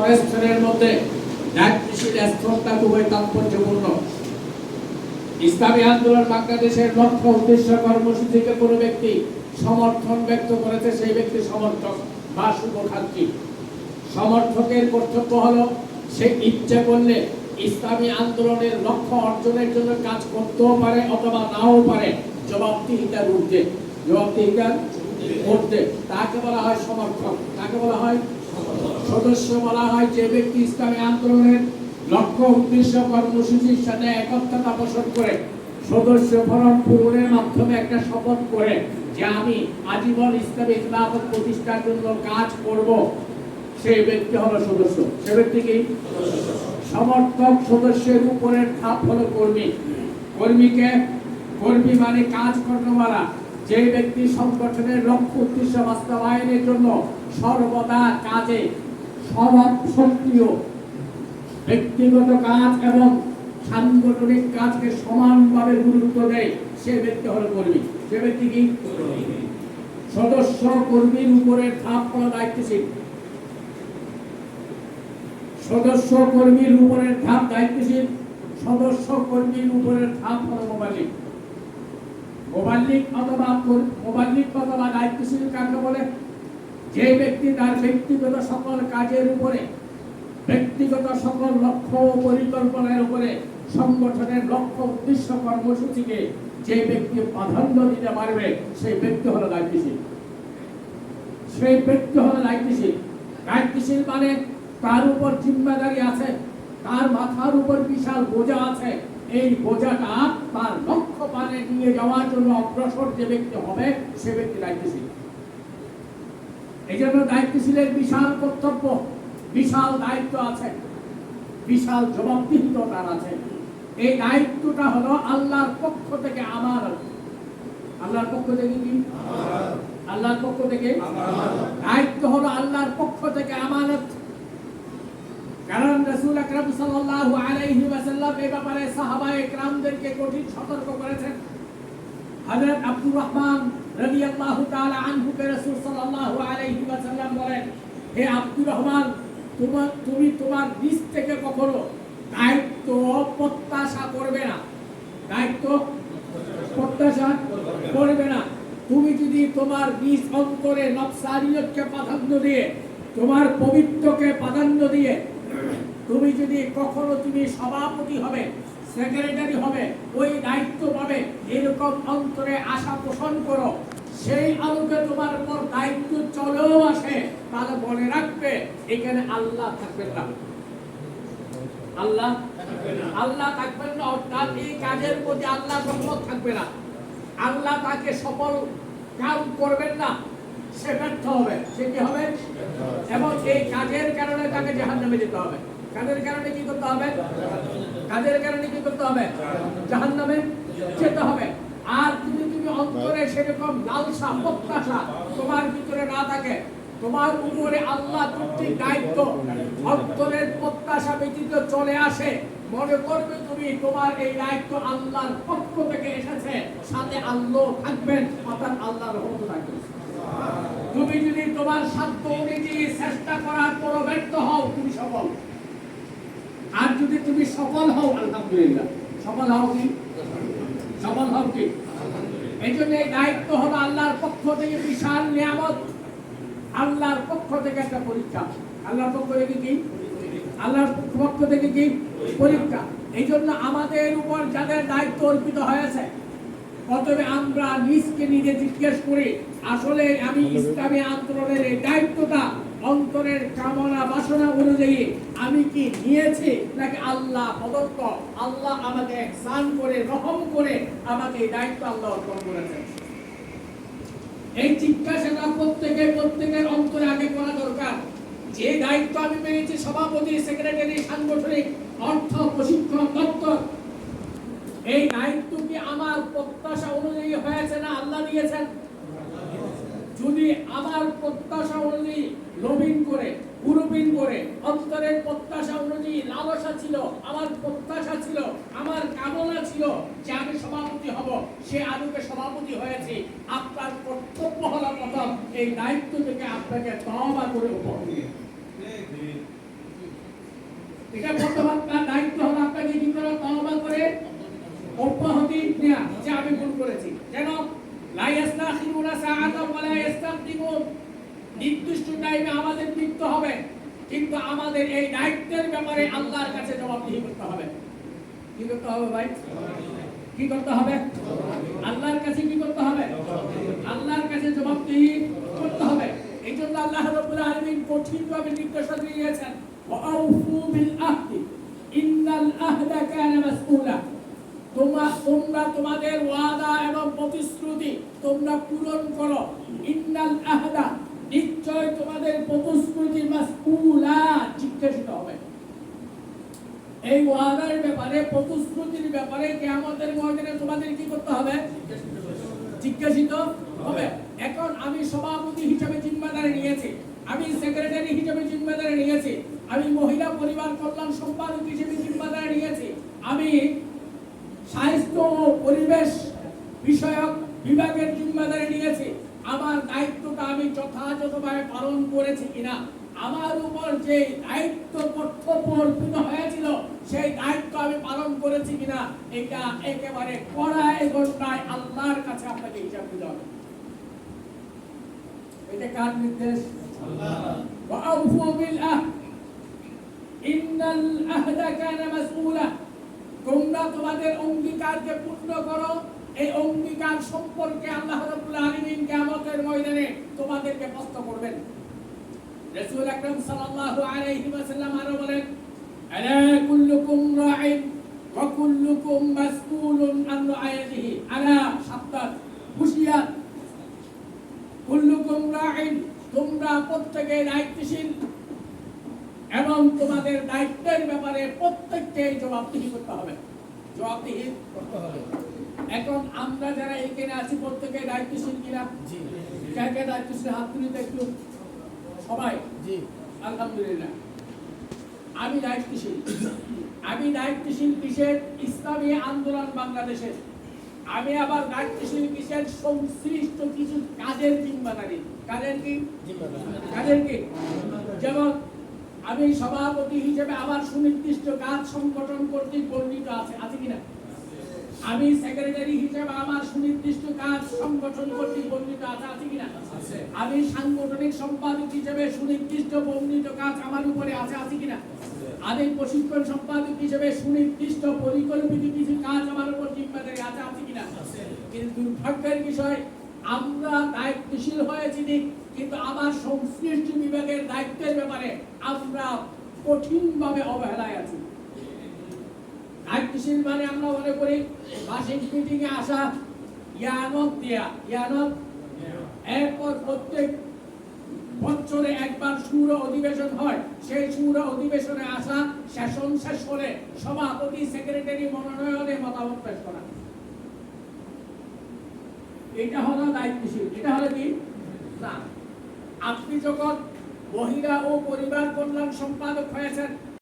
ফরেস্টের মধ্যে দায়িত্বশীল খুবই তাৎপর্যপূর্ণ। ইসলামী আন্দোলন বাংলাদেশের লক্ষ্য, উদ্দেশ্য, কর্মসূচিকে কোনো ব্যক্তি সমর্থন ব্যক্ত করেছে, সেই ব্যক্তি সমর্থক বা শুভখাত্রী সমর্থকের কর্তব্য সে ইচ্ছে করলে ইসলামী আন্দোলনের লক্ষ্য অর্জনের জন্য কাজ করতেও পারে অথবা নাও পারে। জবাবদিহিতার ঊর্ধ্বে জবাবদিহিতার ঊর্ধ্বে তাকে বলা হয় সমর্থক, তাকে বলা হয় সদস্য বলা হয় যে ব্যক্তি ইসলামী আন্দোলনের লক্ষ্য, উদ্দেশ্য, কর্মসূচির সাথে একত্রতা পোষণ করে, সদস্য ফরম পূরণের মাধ্যমে একটা শপথ করে যে আমি আজীবন ইসলামী খেলাফত প্রতিষ্ঠার জন্য কাজ করব। সেই ব্যক্তি হলো সদস্য। সে ব্যক্তি কি? সমর্থক, সদস্যের উপরের ধাপ হলো কর্মী। কর্মীকে, কর্মী মানে কাজ কর্মওয়ালা। যে ব্যক্তি সংগঠনের লক্ষ্য, উদ্দেশ্য বাস্তবায়নের জন্য সর্বদা কাজে স্বভাব সক্রিয় ব্যক্তিগত কাজ এবং সাংগঠনিক কাজকে সমানভাবে গুরুত্ব দেয় সে ব্যক্তি হলো কর্মী। সে ব্যক্তি কি? সদস্য কর্মীর উপরে ধাপ হলো দায়িত্বশীল। সদস্য কর্মীর উপরে ধাপ দায়িত্বশীল, সদস্য কর্মীর উপরের ধাপ হলো মোবালিক মোবাল্লিক অথবা কর- মোবাল্লিক অথবা দায়িত্বশীল কাকে বলে? যে ব্যক্তি তার ব্যক্তিগত সকল কাজের উপরে, ব্যক্তিগত সকল লক্ষ্য ও পরিকল্পনার উপরে সংগঠনের লক্ষ্য, উদ্দেশ্য, কর্মসূচিকে যে ব্যক্তি প্রাধান্য দিতে পারবে, সেই ব্যক্তি হলো দায়িত্বশীল। সেই ব্যক্তি হলো দায়িত্বশীল। দায়িত্বশীল মানে তার উপর জিম্মাদারি আছে, তার মাথার উপর বিশাল বোঝা আছে। এই বোঝাটা তার লক্ষ্য পানে নিয়ে যাওয়ার জন্য অগ্রসর যে ব্যক্তি হবে, সে ব্যক্তি দায়িত্বশীল। এই জন্য বিশাল কর্তব্য, বিশাল দায়িত্ব আছে, বিশাল আছে। এই দায়িত্বটা হলো আল্লাহর পক্ষ থেকে আমার। আল্লাহর পক্ষ থেকে কি? আল্লাহর পক্ষ থেকে? দায়িত্ব হলো আল্লাহর পক্ষ থেকে আমানত। কারণ রাসূল আলাইহি ওয়াসাল্লাম ব্যাপারে কঠিন সতর্ক করেছেন। হযরত আব্দুর রহমান রাদিয়াল্লাহু তাআলা আনহুকে রাসূল সাল্লাল্লাহু আলাইহি ওয়াসাল্লাম বলেন, হে আব্দুর রহমান, তোমার, তুমি তোমার নিজ থেকে কখনো দায়িত্ব প্রত্যাশা করবে না। দায়িত্ব প্রত্যাশা করবে না। তুমি যদি তোমার নিজ অন্তরে নফসানিয়তকে প্রাধান্য দিয়ে, তোমার পবিত্রকে প্রাধান্য দিয়ে, তুমি যদি কখনো তুমি সভাপতি হবে সেক্রেটারি হবে ওই দায়িত্ব পাবে। এরকম অন্তরে আশা পোষণ করো। সেই আলোকে তোমার উপর দায়িত্ব চলেও আসে তাহলে মনে রাখবে এখানে আল্লাহ থাকবেন না। আল্লাহ? আল্লাহ থাকবেন না অর্থাৎ এই কাজের প্রতি আল্লাহ রহমত থাকবে না। আল্লাহ তাকে সফল কাজ করবেন না সে ব্যর্থ হবে। সে কি হবে? এবং এই কাজের কারণে তাকে জাহান নামে যেতে হবে। কাজের কারণে কি করতে হবে? কাজের কারণে কি করতে হবে? জাহান নামে যেতে হবে। আর যদি তুমি অন্তরে সেরকম লালসা, প্রত্যাশা তোমার ভিতরে না থাকে, তোমার উপরে আল্লাহ কর্তৃক দায়িত্ব, অন্তরের প্রত্যাশা ব্যতীত চলে আসে, মনে করবে তুমি তোমার এই দায়িত্ব আল্লাহর পক্ষ থেকে এসেছে, সাথে আল্লাহ থাকবেন, অর্থাৎ আল্লাহর রহমত থাকবে। তুমি যদি তোমার সাধ্য অনুযায়ী চেষ্টা করার পর ব্যর্থ হও, তুমি সফল। যদি তুমি সফল হও, আলহামদুলিল্লাহ। সফল হও কি? সফল হও কি? এই জন্য এই দায়িত্ব হলো আল্লাহর পক্ষ থেকে বিশাল নিয়ামত। আল্লাহর পক্ষ থেকে একটা পরীক্ষা। আল্লাহর পক্ষ থেকে কি? আল্লাহর পক্ষ থেকে কি? পরীক্ষা। এই জন্য আমাদের উপর যাদের দায়িত্ব অর্পিত হয়েছে অতএব আমরা নিজকে নিজে জিজ্ঞেস করি, আসলে আমি ইসলামী আন্দোলনের এই দায়িত্বটা অন্তরের কামনা বাসনা অনুযায়ী আমি কি নিয়েছি নাকি আল্লাহ প্রদত্ত? আল্লাহ আমাকে স্নান করে, রহম করে আমাকে দায়িত্ব আল্লাহ অর্পণ করেছেন এই জিজ্ঞাসাটা প্রত্যেকে প্রত্যেকের অন্তরে আগে করা দরকার। যে দায়িত্ব আমি পেয়েছি, সভাপতি, সেক্রেটারি, সাংগঠনিক, অর্থ, প্রশিক্ষণ, দপ্তর, এই দায়িত্ব কি আমার প্রত্যাশা অনুযায়ী হয়েছে না আল্লাহ দিয়েছেন? যদি আমার প্রত্যাশা অনুযায়ী নবীন করে পুরবিন করে অন্তরের প্রত্যাশা অনুযায়ী লালসা ছিল আমার প্রত্যাশা ছিল আমার কামনা ছিল যে আমি সভাপতি হব। সে আলোকে সভাপতি হয়েছে। আপনার কর্তব্য হওয়ার প্রথম এই দায়িত্ব থেকে আপনাকে তবা করে উপর দিয়ে এটা বর্তমান তার দায়িত্ব হলো আপনাকে কি করা তওবা করে অব্যাহতি নেওয়া যে আমি ভুল করেছি কেন লা ইস্তাখিরুনা সাআতাও ওয়া লা ইস্তাকদিমুন নির্দিষ্ট টাইমে আমাদের মৃত্যু হবে, কিন্তু আমাদের এই দায়িত্বের ব্যাপারে আল্লাহর কাছে জবাবদিহি করতে হবে? কি করতে হবে ভাই? কি করতে হবে? আল্লাহর কাছে কি করতে হবে? আল্লাহর কাছে জবাবদিহি করতে হবে? এই জন্য আল্লাহ রাব্বুল আলামিন কঠিনভাবে নির্দেশনা দিয়েছেন, ওয়াউফু বিল আহদি, ইন্নাল আহদা কানা মাসউলা। তোমরা তোমরা তোমাদের ওয়াদা এবং প্রতিশ্রুতি তোমরা পূরণ করো। ইন্নাল আহদা নিশ্চয় তোমাদের প্রতিশ্রুতি মাসউলা জিজ্ঞাসিত হবে। এই ওয়াদার ব্যাপারে, প্রতিশ্রুতির ব্যাপারে কিয়ামতের ময়দানে তোমাদের কি করতে হবে? জিজ্ঞাসিত হবে। এখন আমি সভাপতি হিসেবে জিম্মাদারি নিয়েছি, আমি সেক্রেটারি হিসেবে জিম্মাদারি নিয়েছি, আমি মহিলা পরিবার কল্যাণ সম্পাদক হিসেবে জিম্মাদারি নিয়েছি, আমি স্বাস্থ্য ও পরিবেশ বিষয়ক বিভাগের জিম্মাদারি নিয়েছি আমার দায়িত্বটা আমি যথাযথভাবে পালন করেছি কিনা, আমার উপর যে দায়িত্ব কর্তব্যর্পিত হয়েছিল, সেই দায়িত্ব আমি পালন করেছি কিনা, এটা একেবারে কড়াই ঘন্টায় আল্লাহর কাছে আপনাকে হিসাব দিতে হবে। এটা কার নির্দেশ? তোমাদের অঙ্গীকারকে পূর্ণ করো, এই অঙ্গীকার সম্পর্কে আল্লাহ রবুল্লা আলমিন ময়দানে তোমাদেরকে প্রশ্ন করবেন। রাসূল আকরাম সাল্লাল্লাহু আলাইহি ওয়াসাল্লাম আরও বলেন, আলা কুল্লুকুম ওয়া কুল্লুকুম মাসউলুন আন আলা কুল্লুকুম তোমরা প্রত্যেকে দায়িত্বশীল এবং তোমাদের দায়িত্বের ব্যাপারে প্রত্যেককে জবাবদিহি করতে হবে। জবাবদিহি করতে হবে। এখন আমরা যারা এখানে আছি, প্রত্যেকে দায়িত্বশীল কিনা? জি। কে কে হাত তুলিতে একটু সবাই? জি। আলহামদুলিল্লাহ। আমি দায়িত্বশীল। আমি দায়িত্বশীল কিসের? ইসলামী আন্দোলন বাংলাদেশের। আমি আবার দায়িত্বশীল কিসের? সংশ্লিষ্ট কিছু কাজের জিম্মাদারি। কাজের কি? কাজের কি? যেমন আমি সভাপতি হিসেবে আমার সুনির্দিষ্ট কাজ সংগঠন কর্তৃক বর্ণিত আছে আছে কিনা? আমি সেক্রেটারি হিসেবে আমার সুনির্দিষ্ট কাজ সংগঠন কর্তৃক বর্ণিত আছে আছে কিনা। আমি সাংগঠনিক সম্পাদক হিসেবে সুনির্দিষ্ট বর্ণিত কাজ আমার উপরে আছে আছে কিনা? আমি প্রশিক্ষণ সম্পাদক হিসেবে সুনির্দিষ্ট পরিকল্পিত কিছু কাজ আমার উপর জিম্মাদারি আছে আছে কিনা? কিন্তু দুর্ভাগ্যের বিষয়, আমরা দায়িত্বশীল হয়েছি ঠিক, কিন্তু আমার সংশ্লিষ্ট বিভাগের দায়িত্বের ব্যাপারে আমরা কঠিনভাবে অবহেলায় আছি। দায়িত্বশীল মানে আমরা মনে করি বার্ষিক মিটিং এ আসা ইয়ানত দেয়া, ইয়ানত এরপর প্রত্যেক বছরে একবার সুর অধিবেশন হয়। সেই সুর অধিবেশনে আসা সেশন শেষ হলে সভাপতি সেক্রেটারি মনোনয়নে মতামত পেশ করা। এটা হলো দায়িত্বশীল। এটা হলো কি? না। আপনি যখন মহিলা ও পরিবার কল্যাণ সম্পাদক হয়েছেন